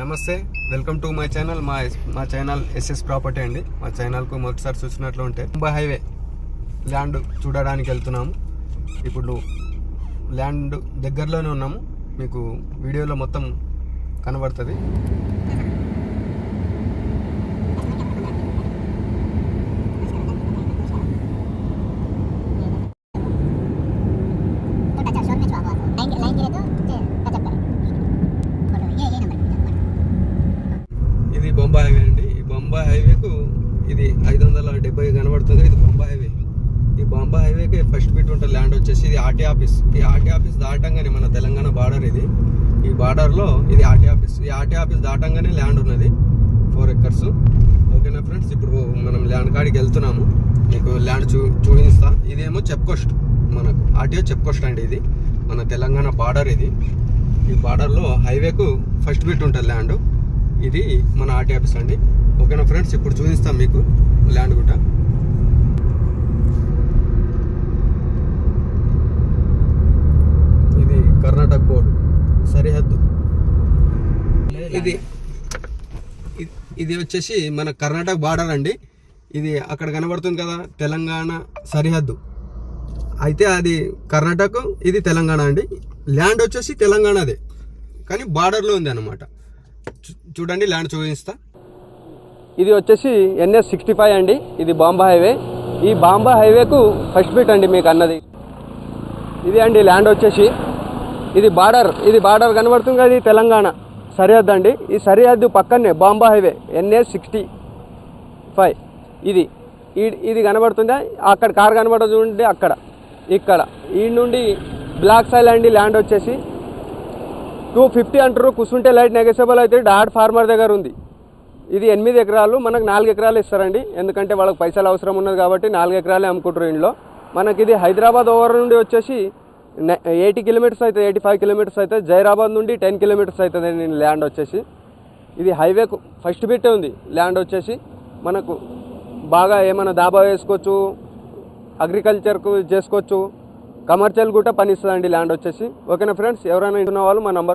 నమస్తే welcome to my channel మా మా ఛానల్ ఎస్ఎస్ ప్రాపర్టీ అండి. మా ఛానల్కు మొదటిసారి చూసినట్లు ఉంటే ముంబై హైవే ల్యాండ్ చూడడానికి వెళ్తున్నాము. ఇప్పుడు ల్యాండ్ దగ్గరలోనే ఉన్నాము. మీకు వీడియోలో మొత్తం కనబడుతుంది. బొంబాయి హైవే అండి. ఈ బొంబాయి హైవేకు ఇది ఐదు వందల డెబ్బై కనబడుతుంది. ఇది బొంబాయి హైవే. ఈ బొంబాయి హైవేకి ఫస్ట్ బిట్ ఉంటుంది ల్యాండ్ వచ్చేసి ఇది ఆర్టీ ఆఫీస్. ఈ ఆర్టీ ఆఫీస్ దాటంగానే మన తెలంగాణ బార్డర్ ఇది. ఈ బార్డర్లో ఇది ఆర్టీ ఆఫీస్. ఈ ఆర్టీ ఆఫీస్ దాటంగానే ల్యాండ్ ఉన్నది. Four acres. ఓకేనా ఫ్రెండ్స్? ఇప్పుడు మనం ల్యాండ్ కాడికి వెళ్తున్నాము. మీకు ల్యాండ్ చూ చూపిస్తా. ఇదేమో చెప్కోస్ట్ మనకు. ఆర్టీఓ చెప్కోస్ట్ అండి ఇది. మన తెలంగాణ బార్డర్ ఇది. ఈ బార్డర్లో హైవేకు ఫస్ట్ బిట్ ఉంటుంది ల్యాండ్. ఇది మన ఆర్టీ ఆఫీస్ అండి. ఓకేనా ఫ్రెండ్స్? ఇప్పుడు చూపిస్తాం మీకు ల్యాండ్ గుట్ట. ఇది కర్ణాటక బోర్డు. సరిహద్దు. ఇది ఇది వచ్చేసి మన కర్ణాటక బార్డర్ అండి. ఇది అక్కడ కనబడుతుంది కదా తెలంగాణ సరిహద్దు. అయితే అది కర్ణాటక ఇది తెలంగాణ అండి. ల్యాండ్ వచ్చేసి తెలంగాణదే. కానీ బార్డర్లో ఉంది అనమాట చూడండి ల్యాండ్ చూపిస్తా. ఇది వచ్చేసి ఎన్ఎస్ సిక్స్టీ ఫైవ్ అండి. ఇది బాంబా హైవే. ఈ బాంబా హైవేకు ఫస్ట్ బీట్ అండి మీకు అన్నది. ఇది అండి ల్యాండ్ వచ్చేసి. ఇది బార్డర్ ఇది బార్డర్ కనబడుతుంది కదా ఇది తెలంగాణ. సరిహద్దు అండి. ఈ సరిహద్దు పక్కనే బాంబా హైవే ఎన్ఎస్ సిక్స్టీ ఫైవ్ ఇది. ఈ- ఇది కనబడుతుందా? అక్కడ కార్ కనబడదు అక్కడ ఇక్కడ. ఈ నుండి బ్లాక్ సైల్ అండి ల్యాండ్ వచ్చేసి. టూ ఫిఫ్టీ అంటారు కూర్చుంటే లైట్ నెగసబుల్ అయితే డాట్ ఫార్మర్ దగ్గర ఉంది. ఇది ఎనిమిది ఎకరాలు మనకు నాలుగు ఎకరాలు ఇస్తారండి. ఎందుకంటే వాళ్ళకి పైసలు అవసరం ఉన్నది కాబట్టి నాలుగు ఎకరాలే అమ్ముకుంటారు ఇంట్లో. మనకి ఇది హైదరాబాద్ ఓవర్ నుండి వచ్చేసి ఎయిటీ కిలోమీటర్స్ అయితే ఎయిటీ ఫైవ్ కిలోమీటర్స్ అయితే జైరాబాద్ నుండి టెన్ కిలోమీటర్స్ అవుతుంది నేను ల్యాండ్ వచ్చేసి. ఇది హైవేకు ఫస్ట్ బిట్టే ఉంది ల్యాండ్ వచ్చేసి. మనకు బాగా ఏమైనా దాబా వేసుకోవచ్చు అగ్రికల్చర్కు చేసుకోవచ్చు. కమర్షియల్ కూడా పనిస్తుందండి ల్యాండ్ వచ్చేసి. ఓకేనా ఫ్రెండ్స్? ఎవరైనా ఇంటున్న వాళ్ళు మా నంబర్